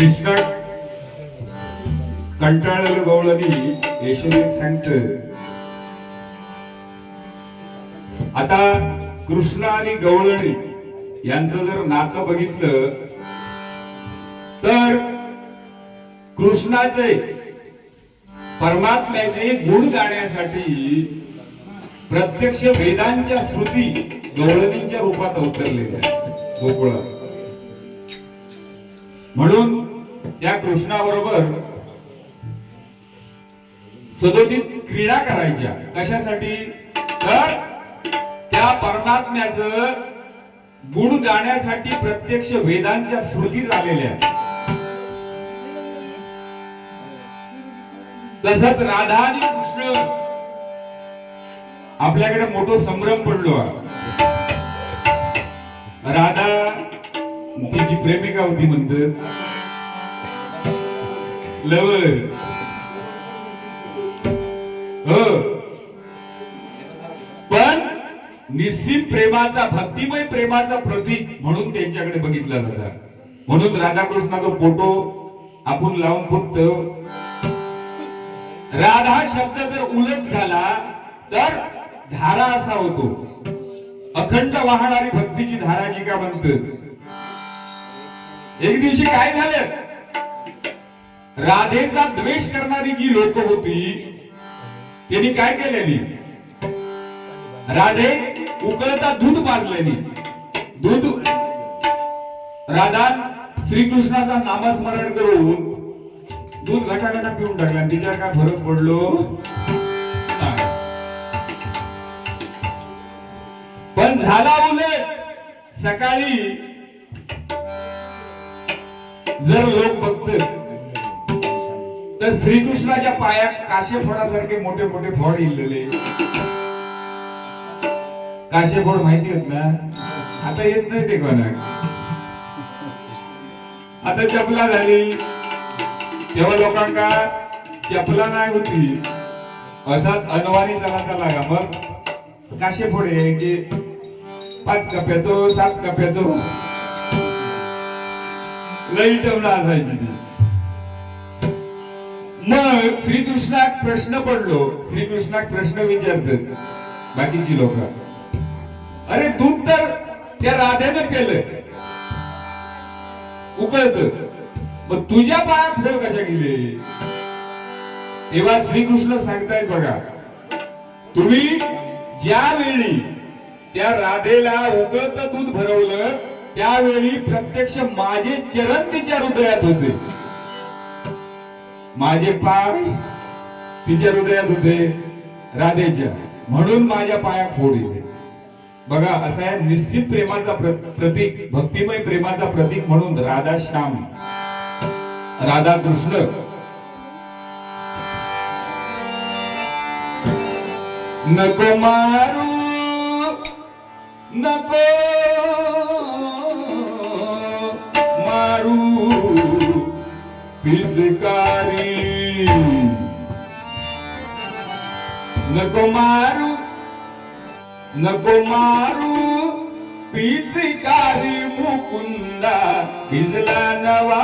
कृष्ण कंटाळलेलं गवळणी यशोदेव सांगत आता कृष्ण आणि गवळणी यांचं जर नातं बघितलं तर कृष्णाचे परमात्म्याचे गुण गाण्यासाठी प्रत्यक्ष वेदांच्या श्रुती गवळणींच्या रूपात अवतरलेल्या गोकुळा म्हणून त्या कृष्णाबरोबर सदोदित क्रीडा करायच्या. कशासाठी? तर त्या परमात्म्याचं गुण गाण्यासाठी प्रत्यक्ष वेदांच्या श्रुती झालेल्या. तसंच राधा आणि कृष्ण. आपल्याकडे मोठं संभ्रम पडलो. राधा तिची प्रेमिका होती म्हणतात लवर हो पण निस्सीम प्रेमाचा भक्तिमय प्रेमाचा प्रतीक म्हणून त्यांच्याकडे बघितला जाता. म्हणून राधाकृष्णाचा फोटो आपण लावून फक्त राधा शब्द जर उलट झाला तर धारा असा होतो. अखंड वाहणारी भक्तीची धारा जी का म्हणतात एक दिवशी काय झालं? राधेचा द्वेष करणारी जी लोक होती त्यांनी काय केल्यानी राधे उकळता दूध पाजल्याने दूध राधा श्रीकृष्णाचा नामस्मरण करून दूध घटाघटा पिऊन टाकला तिच्यावर काय फरक पडलो? पण झाला उलट. सकाळी जर लोक फक्त तर श्रीकृष्णाच्या पायात काशेफोडासारखे मोठे मोठे फोड इल्लेले काशेफोड माहिती आहेत ना? आता येत नाही ते कोणा आता चपला झाली. तेव्हा लोकांका चपला नाही होती. असाच अनवाणी चलाचा लागा मग. काशे फोडे यायचे पाच कप्याचो सात कप्याचो लई टमला असायची मग श्रीकृष्णाक प्रश्न पडलो. श्रीकृष्णाक प्रश्न विचारतात बाकीची लोक. अरे दूध तर त्या राधेनं केलं उकळत. मग तुझ्या पायात फोड कशा गेले? तेव्हा श्रीकृष्ण सांगतायत बघा. तुम्ही ज्या वेळी त्या राधेला उकळत दूध भरवलं त्यावेळी प्रत्यक्ष माझे चरण तिच्या हृदयात होते. माझे पाय तिच्या हृदयात होते. राधेच्या म्हणून माझ्या पाया फोड येते बघा असा आहे निश्चित प्रेमाचा प्रतीक भक्तिमय प्रेमाचा प्रतीक म्हणून राधा श्याम. राधा कृष्ण. नको मारू नको मारू. पिचकारी नको मारू नको मारू पिचकारी मुकुंदा भिजला नवा